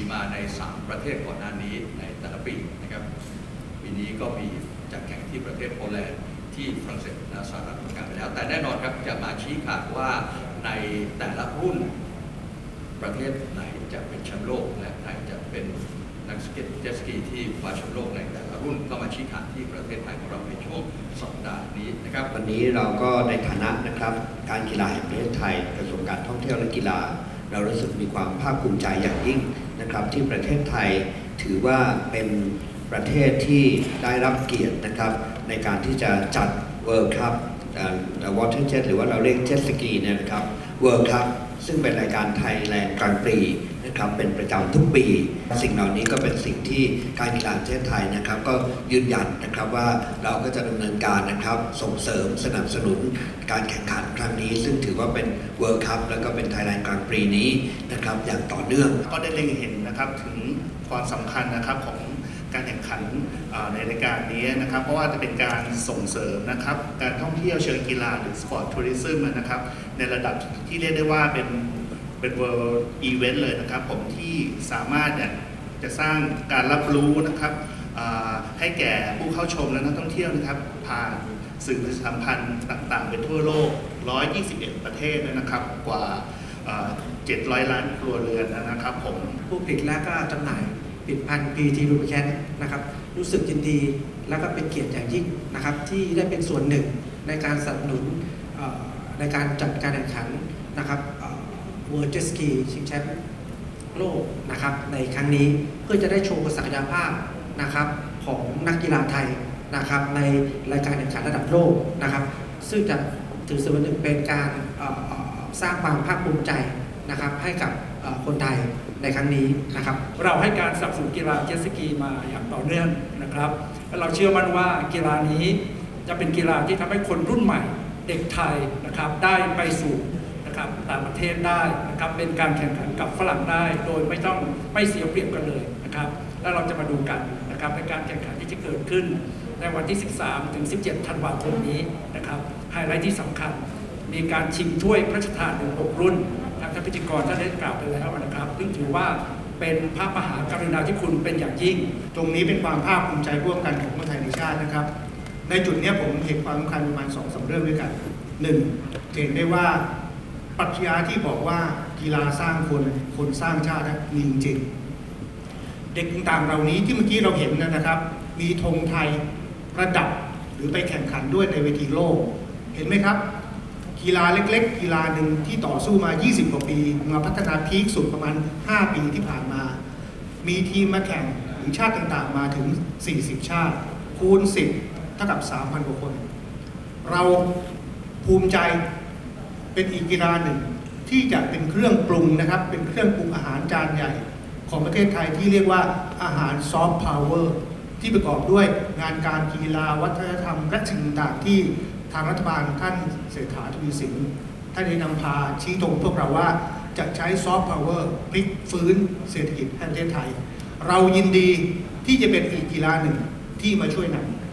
มีมาใน 3 ประเทศก่อนหน้านี้ในแต่ละปีนะครับ ปีนี้ก็มีจัดแข่งที่ประเทศโปแลนด์ที่ฝรั่งเศสและสหรัฐอเมริกาไปแล้ว แต่แน่นอนครับจะมาชี้ขาดว่าในแต่ละรุ่นประเทศไหนจะเป็นแชมป์โลกและไหนจะเป็นนักสเก็ตเจสกีที่คว้าแชมป์โลกในแต่ละรุ่นก็มาชี้ขาดที่ประเทศไทยของเราในช่วงสัปดาห์นี้นะครับ วันนี้เราก็ในฐานะนะครับ การกีฬาแห่งประเทศไทยกระทรวงการท่องเที่ยวและกีฬา เรารู้สึกมีความภาคภูมิใจอย่างยิ่ง นะครับที่ประเทศไทยถือว่าเป็นประเทศที่ได้รับเกียรตินะครับ ในการที่จะจัดเวิร์ดครับวอเตอร์เจ็ตหรือว่าเราเรียกเจ็ตสกีเนี่ยนะครับเวิร์ดครับซึ่งเป็นรายการไทยแลนด์กลางปี นะครับเป็นประจำทุกปี สิ่งเหล่านี้ก็เป็นสิ่งที่การกีฬาประเทศไทยนะครับ ก็ยืนยันนะครับว่าเราก็จะดำเนินการนะครับส่งเสริมสนับสนุนการแข่งขันครั้งนี้ ซึ่งถือว่าเป็น World Cup แล้วก็เป็นไทยแลนด์กลางปีนี้นะครับอย่างต่อเนื่องก็ได้เล็งเห็นนะครับถึงความสำคัญนะครับของการแข่งขันในรายการนี้นะครับ เพราะว่าจะเป็นการส่งเสริมนะครับ การท่องเที่ยวเชิงกีฬาหรือสปอร์ตทัวริซึมนะครับ ในระดับที่เรียกได้ว่าเป็น เป็น world event เลยนะครับผมที่สามารถเนี่ยจะสร้างการรับรู้นะครับอ่อให้แก่ผู้เข้าชมและนักท่องเที่ยวนะครับ ผ่านสื่อประชาสัมพันธ์ต่างๆเป็นทั่วโลก 121 ประเทศนะครับ กว่าอ่อ700 ล้านครัวเรือนนะครับผม ผู้ผลิตและก็จำหน่ายผลิตภัณฑ์ PT l u b r i c a n t นะครับรู้สึกยินดีและก็เป็นเกียรติอย่างยิ่งนะครับที่ได้เป็นส่วนหนึ่งในการสนับสนุนเอ่อในการจัดการแข่งขันนะครับ เวิร์ j เจสกีชิงแชมป์โลกนะครับในครั้งนี้เพื่อจะได้โชว์ศักยภาพนะครับของนักกีฬาไทยนะครับในรายการแข่งขันระดับโลกนะครับ ซึ่งจะถือส่วนหนึ่งเป็นการสร้างความภาคภูมิใจนะครับให้กับคนไทยในครั้งนี้นะครับ เราให้การสนับสนุนกีฬาเจ็ตสกีมาอย่างต่อเนื่องนะครับเราเชื่อมั่นว่ากีฬานี้จะเป็นกีฬาที่ทำให้คนรุ่นใหม่เด็กไทยนะครับได้ไปสู่ นะครับต่างประเทศได้นะครับเป็นการแข่งขันกับฝรั่งได้ โดยไม่ต้องไม่เสียเปรียบกันเลยนะครับแล้วเราจะมาดูกันนะครับในการแข่งขันที่จะเกิดขึ้น ในวันที่ 13 ถึง 17 ธันวาคมนี้นะครับไฮไลท์ที่สำคัญ มีการชิงถ้วยพระราชทานถึง6รุ่นทางท่านพิธีกรท่านได้กล่าวไปแล้วนะครับ ซึ่งถือว่าเป็นพระมหากรุณาธิคุณเป็นอย่างยิ่ง ตรงนี้เป็นความภาคภูมิใจร่วมกันของคนไทยในชาตินะครับ ในจุดนี้ผมเห็นความสำคัญประมาณสองสามเรื่องด้วยกันหนึ่งเห็นได้ว่า ปรัชญาที่บอกว่ากีฬาสร้างคนคนสร้างชาตินะมีจริงเด็กต่างๆเหล่านี้ที่เมื่อกี้เราเห็นนะครับ มีธงไทยประดับหรือไปแข่งขันด้วยในเวทีโลก เห็นไหมครับ กีฬาเล็กๆ กีฬาหนึ่งที่ต่อสู้มา 20 กว่าปี มาพัฒนาพีคสุดประมาณ 5 ปีที่ผ่านมา มีทีมมาแข่งหรือชาติต่างๆ มาถึง 40 ชาติ คูณ 10 เท่ากับ 3,000 กว่าคน เราภูมิใจ เป็นอีกกีฬาหนึ่งที่จะเป็นเครื่องปรุงนะครับ เป็นเครื่องปรุงอาหารจานใหญ่ของประเทศไทยที่เรียกว่าอาหารซอฟต์พาวเวอร์ที่ประกอบด้วยงานการกีฬาวัฒนธรรม และสิ่งต่างที่ทางรัฐบาลท่านเศรษฐาทวีสินท่านได้นำพาชี้ตรงพวกเราว่าจะใช้ซอฟต์พาวเวอร์พลิกฟื้นเศรษฐกิจให้ประเทศไทย เรายินดีที่จะเป็นอีกกีฬาหนึ่งที่มาช่วยนำ